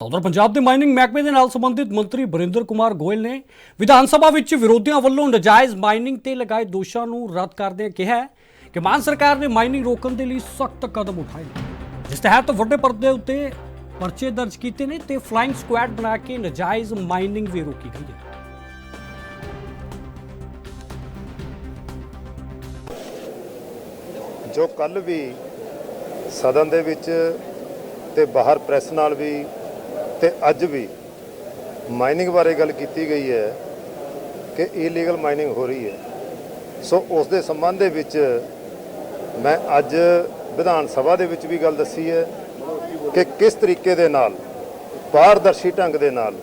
ਉਧਰ ਪੰਜਾਬ ਦੇ ਮਾਈਨਿੰਗ ਮਹਿਕਮੇ ਦੇ ਨਾਲ ਸੰਬੰਧਿਤ ਮੰਤਰੀ ਬਰਿੰਦਰ ਕੁਮਾਰ ਗੋਇਲ ਨੇ ਵਿਧਾਨ ਸਭਾ ਵਿੱਚ ਵਿਰੋਧੀਆਂ ਵੱਲੋਂ ਨਜਾਇਜ਼ ਮਾਈਨਿੰਗ ਤੇ ਲਗਾਏ ਦੋਸ਼ਾਂ ਨੂੰ ਰੱਦ ਕਰਦਿਆਂ ਕਿਹਾ ਕਿ ਮਾਨ ਸਰਕਾਰ ਨੇ ਮਾਈਨਿੰਗ ਰੋਕਣ ਦੇ ਲਈ ਸਖਤ ਕਦਮ ਉਠਾਏ ਜਿਸ ਤਹਿਤ ਵੱਡੇ ਪਰਦੇ ਉੱਤੇ ਪਰਚੇ ਦਰਜ ਕੀਤੇ ਨੇ ਤੇ ਫਲਾਈਂਗ ਸਕੁਐਡ ਬਣਾ ਕੇ ਨਜਾਇਜ਼ ਮਾਈਨਿੰਗ ਵੀ ਰੋਕੀ ਗਈ ਹੈ। ਜੋ ਕੱਲ ਵੀ ਸਦਨ ਦੇ ਵਿੱਚ ਤੇ ਬਾਹਰ ਪ੍ਰੈਸ ਨਾਲ ਵੀ ਤੇ ਅੱਜ ਵੀ ਮਾਈਨਿੰਗ ਬਾਰੇ ਗੱਲ ਕੀਤੀ ਗਈ ਹੈ ਕਿ ਇਲੀਗਲ ਮਾਈਨਿੰਗ ਹੋ ਰਹੀ ਹੈ। ਸੋ ਉਸ ਦੇ ਸੰਬੰਧ ਦੇ ਵਿੱਚ ਮੈਂ ਅੱਜ ਵਿਧਾਨ ਸਭਾ ਦੇ ਵਿੱਚ ਵੀ ਗੱਲ ਦੱਸੀ ਹੈ ਕਿ ਕਿਸ ਤਰੀਕੇ ਦੇ ਨਾਲ, ਪਾਰਦਰਸ਼ੀ ਢੰਗ ਦੇ ਨਾਲ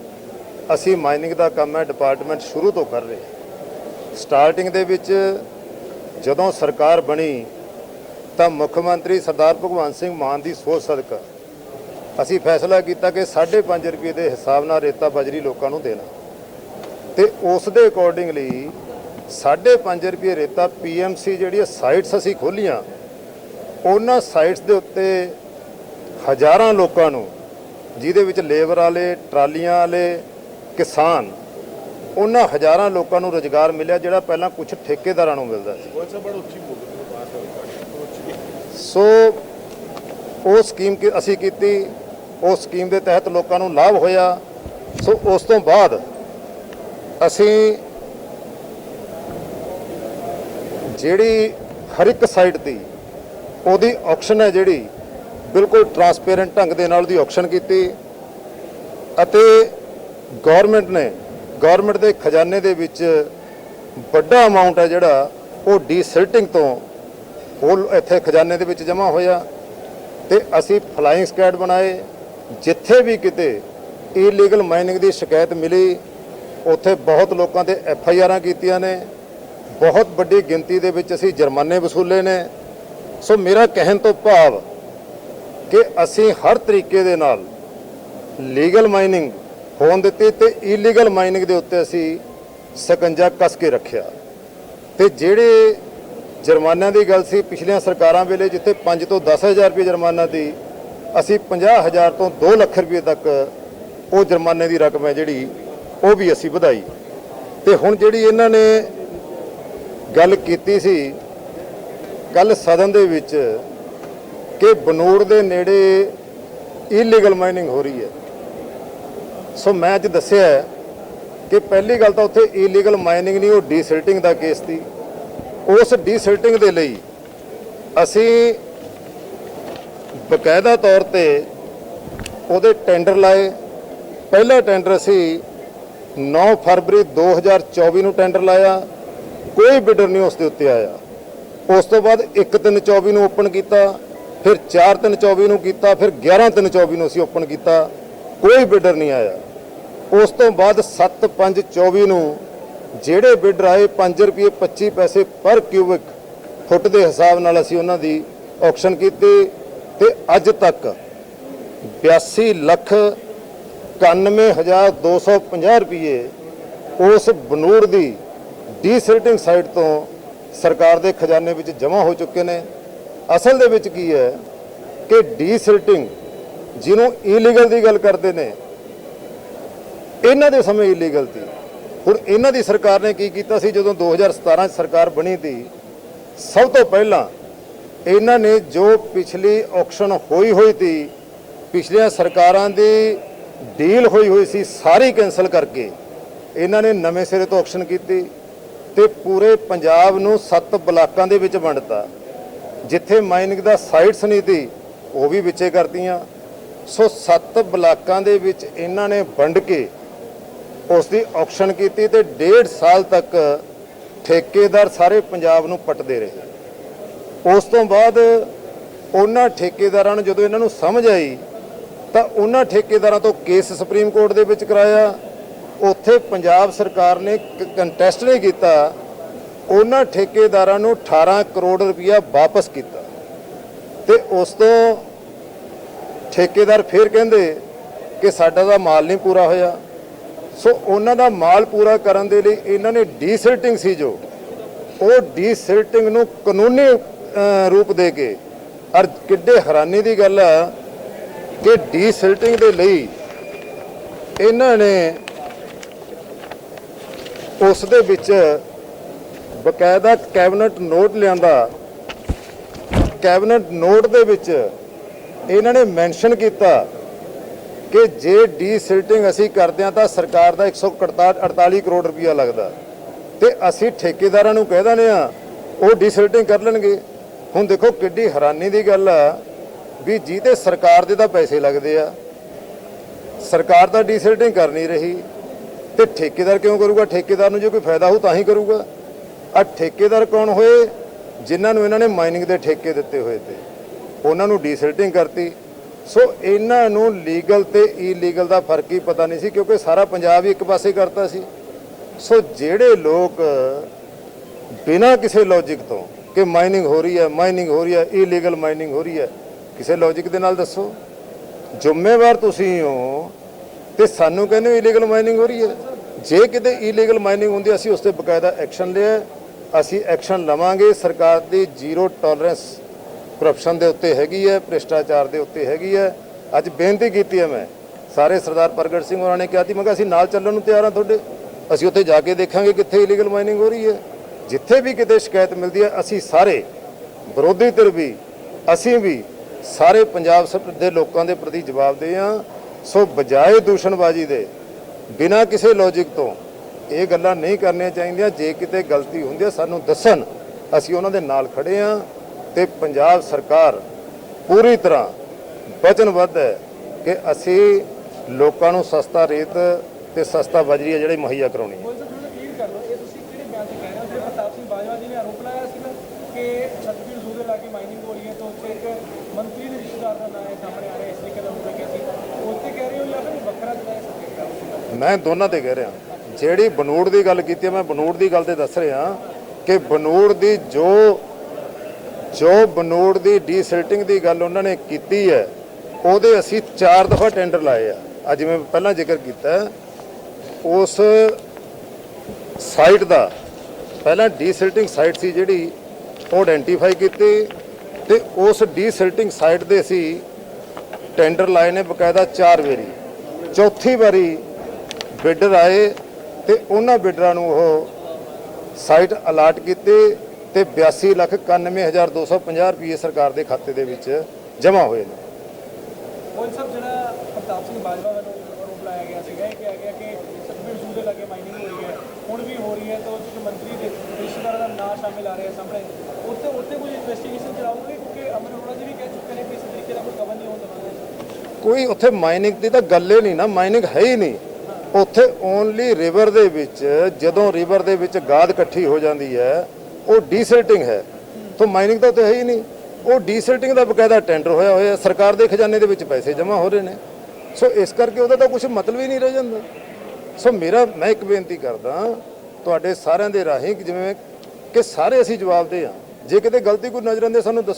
ਅਸੀਂ ਮਾਈਨਿੰਗ ਦਾ ਕੰਮ ਹੈ ਡਿਪਾਰਟਮੈਂਟ ਸ਼ੁਰੂ ਤੋਂ ਕਰ ਰਹੇ ਸਟਾਰਟਿੰਗ ਦੇ ਵਿੱਚ ਜਦੋਂ ਸਰਕਾਰ ਬਣੀ ਤਾਂ ਮੁੱਖ ਮੰਤਰੀ ਸਰਦਾਰ ਭਗਵੰਤ ਸਿੰਘ ਮਾਨ ਦੀ ਸੋਚ ਸਦਕਾ ਅਸੀਂ ਫੈਸਲਾ ਕੀਤਾ ਕਿ 5.5 ਰੁਪਏ ਦੇ ਹਿਸਾਬ ਨਾਲ ਰੇਤਾ ਬਜਰੀ ਲੋਕਾਂ ਨੂੰ ਦੇਣਾ। ਤੇ ਉਸ ਦੇ ਅਕੋਰਡਿੰਗਲੀ 5.5 ਰੁਪਏ ਰੇਤਾ ਪੀਐਮਸੀ ਜਿਹੜੀ ਸਾਈਟਸ ਅਸੀਂ ਖੋਲੀਆਂ ਉਹਨਾਂ ਸਾਈਟਸ ਦੇ ਉੱਤੇ ਹਜ਼ਾਰਾਂ ਲੋਕਾਂ ਨੂੰ ਜਿਹਦੇ ਵਿੱਚ ਲੇਬਰ ਵਾਲੇ ਟਰਾਲੀਆਂ ਵਾਲੇ ਕਿਸਾਨ ਉਹਨਾਂ ਹਜ਼ਾਰਾਂ ਲੋਕਾਂ ਨੂੰ ਰੋਜ਼ਗਾਰ ਮਿਲਿਆ ਜਿਹੜਾ ਪਹਿਲਾਂ ਕੁਝ ਠੇਕੇਦਾਰਾਂ ਨੂੰ ਮਿਲਦਾ ਸੀ। ਸੋ ਉਹ ਸਕੀਮ ਕਿ ਅਸੀਂ ਕੀਤੀ ਉਸ ਸਕੀਮ ਦੇ ਤਹਿਤ ਲੋਕਾਂ ਨੂੰ ਲਾਭ ਹੋਇਆ। ਸੋ ਉਸ ਤੋਂ ਬਾਅਦ ਅਸੀਂ ਜਿਹੜੀ ਹਰ ਇੱਕ ਸਾਈਡ ਦੀ ਉਹਦੀ ਆਕਸ਼ਨ ਹੈ ਜਿਹੜੀ, ਬਿਲਕੁਲ ਟਰਾਂਸਪੇਰੈਂਟ ਢੰਗ ਦੇ ਨਾਲ ਉਹਦੀ ਆਕਸ਼ਨ ਕੀਤੀ ਅਤੇ ਗਵਰਨਮੈਂਟ ਨੇ ਗਵਰਨਮੈਂਟ ਦੇ ਖਜ਼ਾਨੇ ਦੇ ਵਿੱਚ ਵੱਡਾ ਅਮਾਉਂਟ ਹੈ ਜਿਹੜਾ, ਉਹ ਡੀਸਿਲਟਿੰਗ ਤੋਂ ਉਹ ਇੱਥੇ ਖਜ਼ਾਨੇ ਦੇ ਵਿੱਚ ਜਮ੍ਹਾਂ ਹੋਇਆ ਤੇ ਅਸੀਂ ਫਲਾਈਂਗ ਸਕੈਡ ਬਣਾਏ। ਜਿੱਥੇ ਵੀ ਕਿਤੇ ਇਲੀਗਲ ਮਾਈਨਿੰਗ ਦੀ ਸ਼ਿਕਾਇਤ ਮਿਲੀ, ਉੱਥੇ ਬਹੁਤ ਲੋਕਾਂ ਤੇ ਐਫ ਆਈ ਆਰਾਂ ਕੀਤੀਆਂ ਨੇ। ਬਹੁਤ ਵੱਡੀ ਗਿਣਤੀ ਦੇ ਵਿੱਚ ਅਸੀਂ ਜੁਰਮਾਨੇ ਵਸੂਲੇ ਨੇ। ਸੋ ਮੇਰਾ ਕਹਿਣ ਤੋਂ ਭਾਵ ਕਿ ਅਸੀਂ ਹਰ ਤਰੀਕੇ ਦੇ ਨਾਲ ਲੀਗਲ ਮਾਈਨਿੰਗ ਹੋਣ ਦਿੱਤੀ ਤੇ ਇਲੀਗਲ ਮਾਈਨਿੰਗ ਦੇ ਉੱਤੇ ਅਸੀਂ ਸਕੰਜਾ ਕੱਸ ਕੇ ਰੱਖਿਆ। ਤੇ ਜਿਹੜੇ ਜੁਰਮਾਨਿਆਂ ਦੀ ਗੱਲ ਸੀ, ਪਿਛਲੀਆਂ ਸਰਕਾਰਾਂ ਵੇਲੇ ਜਿੱਥੇ 5 ਤੋਂ 10000 ਰੁਪਏ ਜੁਰਮਾਨਾ ਦੀ ਅਸੀਂ 50000 ਤੋਂ 2 ਲੱਖ ਰੁਪਏ ਤੱਕ ਉਹ ਜੁਰਮਾਨੇ ਦੀ ਰਕਮ ਹੈ ਜਿਹੜੀ, ਉਹ ਵੀ ਅਸੀਂ ਵਧਾਈ। ਤੇ ਹੁਣ ਜਿਹੜੀ ਇਹਨਾਂ ਨੇ ਗੱਲ ਕੀਤੀ ਸੀ ਕੱਲ ਸਦਨ ਦੇ ਵਿੱਚ ਕਿ ਬਨੂੜ ਦੇ ਨੇੜੇ ਇਲੀਗਲ ਮਾਈਨਿੰਗ ਹੋ ਰਹੀ ਹੈ। ਸੋ ਮੈਂ ਅੱਜ ਦੱਸਿਆ ਕਿ ਪਹਿਲੀ ਗੱਲ ਤਾਂ ਉੱਥੇ ਇਲੀਗਲ ਮਾਈਨਿੰਗ ਨਹੀਂ, ਉਹ ਡੀਸਿਲਟਿੰਗ ਦਾ ਕੇਸ ਸੀ। ਉਸ ਡੀਸਿਲਟਿੰਗ ਦੇ ਲਈ ਅਸੀਂ ਬਕਾਇਦਾ ਤੌਰ ਤੇ ਉਹਦੇ ਟੈਂਡਰ ਲਾਏ। ਪਹਿਲਾ ਟੈਂਡਰ ਅਸੀਂ 9 ਫਰਵਰੀ 2024 ਨੂੰ ਟੈਂਡਰ ਲਾਇਆ। ਕੋਈ ਬਿਡਰ ਨਹੀਂ ਉਸ ਦੇ ਉੱਤੇ ਆਇਆ। ਉਸ ਤੋਂ ਬਾਅਦ 1/3/24 ਨੂੰ ਓਪਨ ਕੀਤਾ, ਫਿਰ 4/3/24 ਨੂੰ ਕੀਤਾ, ਫਿਰ 11/3/24 ਨੂੰ ਅਸੀਂ ਓਪਨ ਕੀਤਾ। ਕੋਈ ਬਿਡਰ ਨਹੀਂ ਆਇਆ। ਉਸ ਤੋਂ ਬਾਅਦ 7/5/24 ਨੂੰ ਜਿਹੜੇ ਬਿਡਰ ਆਏ 5 ਰੁਪਏ 25 ਪੈਸੇ ਪਰ ਕਿਊਬਿਕ ਫੁੱਟ ਦੇ ਹਿਸਾਬ ਨਾਲ ਅਸੀਂ ਉਹਨਾਂ ਦੀ ਆਕਸ਼ਨ ਕੀਤੀ। ਤੇ ਅੱਜ ਤੱਕ 82 ਲੱਖ 91250 ਰੁਪਏ ਉਸ ਬਨੂਰ ਦੀ ਡੀਸਿਲਟਿੰਗ ਸਾਈਟ ਤੋਂ ਸਰਕਾਰ ਦੇ ਖਜ਼ਾਨੇ ਵਿੱਚ ਜਮ੍ਹਾਂ ਹੋ ਚੁੱਕੇ ਨੇ। ਅਸਲ ਦੇ ਵਿੱਚ ਕੀ ਹੈ ਕਿ ਡੀਸਿਲਟਿੰਗ ਜਿਹਨੂੰ ਇਲੀਗਲ ਦੀ ਗੱਲ ਕਰਦੇ ਨੇ, ਇਹਨਾਂ ਦੇ ਸਮੇਂ ਇਲੀਗਲ ਸੀ। ਹੁਣ ਇਹਨਾਂ ਦੀ ਸਰਕਾਰ ਨੇ ਕੀ ਕੀਤਾ ਸੀ? ਜਦੋਂ 2017 ਚ ਸਰਕਾਰ ਬਣੀ ਸੀ, ਸਭ ਤੋਂ ਪਹਿਲਾਂ ਇਹਨਾਂ ਨੇ ਜੋ ਪਿਛਲੀ ਆਕਸ਼ਨ ਹੋਈ ਹੋਈ ਸੀ, ਪਿਛਲੀਆਂ ਸਰਕਾਰਾਂ ਦੀ ਡੀਲ ਹੋਈ ਹੋਈ ਸੀ, ਸਾਰੀ ਕੈਨਸਲ ਕਰਕੇ ਇਹਨਾਂ ਨੇ ਨਵੇਂ ਸਿਰੇ ਤੋਂ ਆਕਸ਼ਨ ਕੀਤੀ ਤੇ ਪੂਰੇ ਪੰਜਾਬ ਨੂੰ ਸੱਤ ਬਲਾਕਾਂ ਦੇ ਵਿੱਚ ਵੰਡਤਾ। ਜਿੱਥੇ ਮਾਈਨਿੰਗ ਦਾ ਸਾਈਟਸ ਨਹੀਂ ਸੀ, ਉਹ ਵੀ ਵਿੱਚੇ ਕਰਤੀਆਂ। ਸੋ ਸੱਤ ਬਲਾਕਾਂ ਦੇ ਵਿੱਚ ਇਹਨਾਂ ਨੇ ਵੰਡ ਕੇ ਉਸ ਦੀ ਆਕਸ਼ਨ ਕੀਤੀ ਤੇ ਡੇਢ ਸਾਲ ਤੱਕ ਠੇਕੇਦਾਰ ਸਾਰੇ ਪੰਜਾਬ ਨੂੰ ਪੱਟਦੇ ਰਹੇ। ਉਸ ਤੋਂ ਬਾਅਦ ਉਹਨਾਂ ਠੇਕੇਦਾਰਾਂ ਨੂੰ ਜਦੋਂ ਇਹਨਾਂ ਨੂੰ ਸਮਝ ਆਈ, ਤਾਂ ਉਹਨਾਂ ਠੇਕੇਦਾਰਾਂ ਤੋਂ ਕੇਸ ਸੁਪਰੀਮ ਕੋਰਟ ਦੇ ਵਿੱਚ ਕਰਾਇਆ। ਉੱਥੇ ਪੰਜਾਬ ਸਰਕਾਰ ਨੇ ਕੰਟੈਸਟ ਨਹੀਂ ਕੀਤਾ। ਉਹਨਾਂ ਠੇਕੇਦਾਰਾਂ ਨੂੰ 18 ਕਰੋੜ ਰੁਪਇਆ ਵਾਪਸ ਕੀਤਾ। ਤੇ ਉਸ ਤੋਂ ਠੇਕੇਦਾਰ ਫਿਰ ਕਹਿੰਦੇ ਕਿ ਸਾਡਾ ਦਾ ਮਾਲ ਨਹੀਂ ਪੂਰਾ ਹੋਇਆ। ਸੋ ਉਹਨਾਂ ਦਾ ਮਾਲ ਪੂਰਾ ਕਰਨ ਦੇ ਲਈ ਇਹਨਾਂ ਨੇ ਡੀਸਿਲਟਿੰਗ ਸੀ ਜੋ। ਉਹ ਡੀਸਿਲਟਿੰਗ ਨੂੰ ਕਾਨੂੰਨੀ ਰੂਪ ਦੇ ਕੇ। ਔਰ ਕਿੱਡੇ ਹੈਰਾਨੀ ਦੀ ਗੱਲ ਆ ਕਿ ਡੀਸਿਲਟਿੰਗ ਦੇ ਲਈ ਇਹਨਾਂ ਨੇ ਉਸ ਦੇ ਵਿੱਚ ਬਕਾਇਦਾ ਕੈਬਨਿਟ ਨੋਟ ਲਿਆਂਦਾ। ਕੈਬਨਿਟ ਨੋਟ ਦੇ ਵਿੱਚ ਇਹਨਾਂ ਨੇ ਮੈਂਸ਼ਨ ਕੀਤਾ ਕਿ ਜੇ ਡੀਸਿਲਟਿੰਗ ਅਸੀਂ ਕਰਦੇ ਹਾਂ ਤਾਂ ਸਰਕਾਰ ਦਾ 148 ਕਰੋੜ ਰੁਪਇਆ ਲੱਗਦਾ। ਤੇ ਅਸੀਂ ਠੇਕੇਦਾਰਾਂ ਨੂੰ ਕਹਿ ਦਿੰਦੇ ਆ ਉਹ ਡੀਸਿਲਟਿੰਗ ਕਰ ਲੈਣਗੇ। ਹੁਣ ਦੇਖੋ ਕਿੱਡੀ ਹੈਰਾਨੀ ਦੀ ਗੱਲ ਆ ਵੀ ਜਿਹਦੇ ਸਰਕਾਰ ਦੇ ਤਾਂ ਪੈਸੇ ਲੱਗਦੇ ਆ, ਸਰਕਾਰ ਤਾਂ ਡੀਸਿਲਟਿੰਗ ਕਰ ਨਹੀਂ ਰਹੀ ਤੇ ਠੇਕੇਦਾਰ ਕਿਉਂ ਕਰੂਗਾ? ਠੇਕੇਦਾਰ ਨੂੰ ਜੇ ਕੋਈ ਫਾਇਦਾ ਹੋ ਤਾਂ ਹੀ ਕਰੂਗਾ। ਆ ਠੇਕੇਦਾਰ ਕੌਣ ਹੋਏ? ਜਿਨ੍ਹਾਂ ਨੂੰ ਇਹਨਾਂ ਨੇ ਮਾਈਨਿੰਗ ਦੇ ਠੇਕੇ ਦਿੱਤੇ ਹੋਏ ਤੇ। ਉਹਨਾਂ ਨੂੰ ਡੀਸਿਲਟਿੰਗ ਕਰਤੀ। ਸੋ ਇਹਨਾਂ ਨੂੰ ਲੀਗਲ ਤੇ ਇਲੀਗਲ ਦਾ ਫ਼ਰਕ ਹੀ ਪਤਾ ਨਹੀਂ ਸੀ ਕਿਉਂਕਿ ਸਾਰਾ ਪੰਜਾਬ ਹੀ ਇੱਕ ਪਾਸੇ ਕਰਤਾ ਸੀ। ਸੋ ਜਿਹੜੇ ਲੋਕ ਬਿਨਾਂ ਕਿਸੇ ਲੌਜੀਕ ਤੋਂ ਕਿ ਮਾਈਨਿੰਗ ਹੋ ਰਹੀ ਹੈ ਮਾਈਨਿੰਗ ਹੋ ਰਹੀ ਹੈ ਇਲੀਗਲ ਮਾਈਨਿੰਗ ਹੋ ਰਹੀ ਹੈ। ਕਿਸੇ ਲੌਜੀਕ ਦੇ ਨਾਲ ਦੱਸੋ। ਜ਼ਿੰਮੇਵਾਰ ਤੁਸੀਂ ਹੋ ਤੇ ਸਾਨੂੰ ਕਹਿੰਦੇ ਹੋ ਇਲੀਗਲ ਮਾਈਨਿੰਗ ਹੋ ਰਹੀ ਹੈ। ਜੇ ਕਿਤੇ ਇਲੀਗਲ ਮਾਈਨਿੰਗ ਹੁੰਦੀ ਅਸੀਂ ਉਸ ਤੇ ਬਕਾਇਦਾ ਐਕਸ਼ਨ ਲਿਆ ਅਸੀਂ ਐਕਸ਼ਨ ਲਵਾਂਗੇ। ਸਰਕਾਰ ਦੀ ਜ਼ੀਰੋ ਟੋਲਰੈਂਸ ਕਰਪਸ਼ਨ ਦੇ ਉੱਤੇ ਹੈਗੀ ਹੈ, ਭ੍ਰਿਸ਼ਟਾਚਾਰ ਦੇ ਉੱਤੇ ਹੈਗੀ ਹੈ। ਅੱਜ ਬੇਨਤੀ ਕੀਤੀ ਹੈ ਮੈਂ। ਸਾਰੇ ਸਰਦਾਰ ਪ੍ਰਗਟ ਸਿੰਘ ਹੋਰਾਂ ਨੇ ਕਿਹਾ ਸੀ, ਮੈਂ ਕਿਹਾ ਅਸੀਂ ਨਾਲ ਚੱਲਣ ਨੂੰ ਤਿਆਰ ਹਾਂ ਤੁਹਾਡੇ। ਅਸੀਂ ਉੱਥੇ ਜਾ ਕੇ ਦੇਖਾਂਗੇ ਕਿੱਥੇ ਇਲੀਗਲ ਮਾਈਨਿੰਗ ਹੋ ਰਹੀ ਹੈ। ਜਿੱਥੇ ਵੀ ਕਿਤੇ ਸ਼ਿਕਾਇਤ ਮਿਲਦੀ ਹੈ, ਅਸੀਂ ਸਾਰੇ ਵਿਰੋਧੀ ਧਿਰ ਵੀ, ਅਸੀਂ ਵੀ ਸਾਰੇ ਪੰਜਾਬ ਸ- ਦੇ ਲੋਕਾਂ ਦੇ ਪ੍ਰਤੀ ਜਵਾਬਦੇਹ ਹਾਂ। ਸੋ ਬਜਾਏ ਦੂਸ਼ਣਬਾਜ਼ੀ ਦੇ ਬਿਨਾਂ ਕਿਸੇ ਲੌਜੀਕ ਤੋਂ ਇਹ ਗੱਲਾਂ ਨਹੀਂ ਕਰਨੀਆਂ ਚਾਹੀਦੀਆਂ। ਜੇ ਕਿਤੇ ਗਲਤੀ ਹੁੰਦੀ ਹੈ, ਸਾਨੂੰ ਦੱਸਣ ਅਸੀਂ ਉਹਨਾਂ ਦੇ ਨਾਲ ਖੜੇ ਹਾਂ ਤੇ ਪੰਜਾਬ ਸਰਕਾਰ ਪੂਰੀ ਤਰ੍ਹਾਂ ਵਚਨਬੱਧ ਹੈ ਕਿ ਅਸੀਂ ਲੋਕਾਂ ਨੂੰ ਸਸਤਾ ਰੇਤ ਤੇ ਸਸਤਾ ਬਜਰੀ ਜਿਹੜੀ ਮੁਹੱਈਆ ਕਰਾਉਣੀ ਹੈ ਕੋਈ ਤਾਂ ਥੋੜਾ ਕਲੀਅਰ ਕਰ ਲਓ ਇਹ ਤੁਸੀਂ ਕਿਹੜੇ ਬਿਆਨ 'ਚ ਕਹਿ ਰਹੇ ਹੋ ਜਿਹੜੇ ਪ੍ਰਤਾਪ ਸਿੰਘ ਬਾਜਵਾ ਜੀ ਨੇ ਆਰੋਪ ਲਾਇਆ ਸੀਗਾ ਕਿ ਸਤਬੀਰ ਸੂਦੇ ਲਾ ਕੇ ਮਾਈਨਿੰਗ ਹੋ ਰਹੀ ਹੈ, ਤਾਂ ਉੱਥੇ ਇੱਕ ਮੰਤਰੀ ਦੇ ਰਿਸ਼ਤੇਦਾਰ ਦਾ ਨਾਮ ਸਾਹਮਣੇ ਆ ਰਿਹਾ, ਇਸ ਤਰੀਕੇ ਦਾ ਹੁੰਦਾ ਕਿ ਉੱਥੇ ਕਹਿ ਰਹੇ ਹੋ ਜਾਂ ਫਿਰ ਵੱਖਰਾ ਜਿਹੜਾ ਇਸ ਮੈਂ ਦੋਨਾਂ ਤੇ ਕਹਿ ਰਿਹਾ। ਜਿਹੜੀ ਬਨੂੜ ਦੀ ਗੱਲ ਕੀਤੀ ਹੈ, ਮੈਂ ਬਨੂੜ ਦੀ ਗੱਲ ਤੇ ਦੱਸ ਰਿਹਾ ਕਿ ਬਨੂੜ ਦੀ ਜੋ ਜੋ ਬਨੂੜ ਦੀ ਡੀਸਿਲਟਿੰਗ ਦੀ ਗੱਲ ਉਹਨਾਂ ਨੇ ਕੀਤੀ ਹੈ, ਉਹਦੇ ਅਸੀਂ ਚਾਰ ਦਫਾ ਟੈਂਡਰ ਲਾਏ ਆ। ਅੱਜ ਮੈਂ ਪਹਿਲਾਂ ਜ਼ਿਕਰ ਕੀਤਾ, ਉਸ ਸਾਈਟ ਦਾ ਪਹਿਲਾਂ ਡੀਸਿਲਟਿੰਗ ਸਾਈਟ ਸੀ ਜਿਹੜੀ, ਉਹ ਆਇਡੈਂਟੀਫਾਈ ਕੀਤੀ ਤੇ ਉਸ ਡੀਸਿਲਟਿੰਗ ਸਾਈਟ ਦੇ ਅਸੀਂ ਟੈਂਡਰ ਲਾਏ ਨੇ ਬਕਾਇਦਾ ਚਾਰ ਵਾਰੀ। ਚੌਥੀ ਵਾਰੀ ਬਿਡਰ ਆਏ ਤੇ ਉਹਨਾਂ ਬਿਡਰਾਂ ਨੂੰ ਉਹ ਸਾਈਟ ਅਲਾਟ ਕੀਤੀ ਤੇ 82 ਲੱਖ 91250 ਰੁਪਏ ਸਰਕਾਰ ਦੇ ਖਾਤੇ ਦੇ ਵਿੱਚ ਜਮ੍ਹਾਂ ਹੋਏ ਨੇ। ਉਹ ਸਭ ਜਿਹੜਾ ਪ੍ਰਤਾਪ ਸਿੰਘ ਬਾਜਵਾ ਵੱਲੋਂ ਆਰੋਪ ਲਾਇਆ ਗਿਆ ਸੀਗਾ, ਇਹ ਕਿਹਾ ਗਿਆ ਕਿ ਸਤਬੀਰ ਸੂਦੇ ਲਾ ਮਾਈਨਿੰਗ ਹੋ। ਹੁਣ ਵੀ ਹੋ ਰਹੀ ਹੈ ਤਾਂ ਉਸ 'ਚ ਮੰਤਰੀ ਦੇ ਰਿਸ਼ਤੇਦਾਰਾਂ ਦਾ ਨਾਂ ਸ਼ਾਮਿਲ ਆ ਰਿਹਾ ਸਾਹਮਣੇ। ਉੱਥੇ ਉੱਥੇ ਕੋਈ ਇਨਵੈਸਟੀਗੇਸ਼ਨ ਚਲਾਉਂਗੇ ਕਿਉਂਕਿ ਅਮਰ ਅਰੋੜਾ ਜੀ ਵੀ ਕਹਿ ਚੁੱਕੇ ਨੇ ਕਿ ਇਸ ਤਰੀਕੇ ਦਾ ਕੋਈ ਕਵਰ ਨਹੀਂ ਹੋਣ ਦੇਵਾਂਗੇ। ਕੋਈ ਉੱਥੇ ਮਾਈਨਿੰਗ ਦੀ ਤਾਂ ਗੱਲ ਹੀ ਨਹੀਂ ਨਾ ਮਾਈਨਿੰਗ ਹੈ ਹੀ ਨਹੀਂ। ਉੱਥੇ ਓਨਲੀ ਰਿਵਰ ਦੇ ਵਿੱਚ ਜਦੋਂ ਰਿਵਰ ਦੇ ਵਿੱਚ ਗਾਦ ਇਕੱਠੀ ਹੋ ਜਾਂਦੀ ਹੈ ਉਹ ਡੀਸਿਲਟਿੰਗ ਹੈ। ਤਾਂ ਮਾਈਨਿੰਗ ਤਾਂ ਉੱਥੇ ਹੈ ਹੀ ਨਹੀਂ। ਉਹ ਡੀਸਿਲਟਿੰਗ ਦਾ ਬਕਾਇਦਾ ਟੈਂਡਰ ਹੋਇਆ ਹੋਇਆ ਸਰਕਾਰ ਦੇ ਖਜ਼ਾਨੇ ਦੇ ਵਿੱਚ ਪੈਸੇ ਜਮ੍ਹਾਂ ਹੋ ਰਹੇ ਨੇ। ਸੋ ਇਸ ਕਰਕੇ ਉਹਦਾ ਤਾਂ ਕੁਝ ਮਤਲਬ ਹੀ ਨਹੀਂ ਰਹਿ ਜਾਂਦਾ। ਸੋ ਮੇਰਾ, ਮੈਂ ਇੱਕ ਬੇਨਤੀ ਕਰਦਾ ਤੁਹਾਡੇ ਸਾਰਿਆਂ ਦੇ ਰਾਹੀਂ ਜਿਵੇਂ ਕਿ ਸਾਰੇ ਅਸੀਂ ਜਵਾਬਦੇ ਹਾਂ। ਜੇ ਕਿਤੇ ਗਲਤੀ ਕੋਈ ਨਜ਼ਰ ਆਉਂਦੇ ਸਾਨੂੰ ਦੱਸੋ।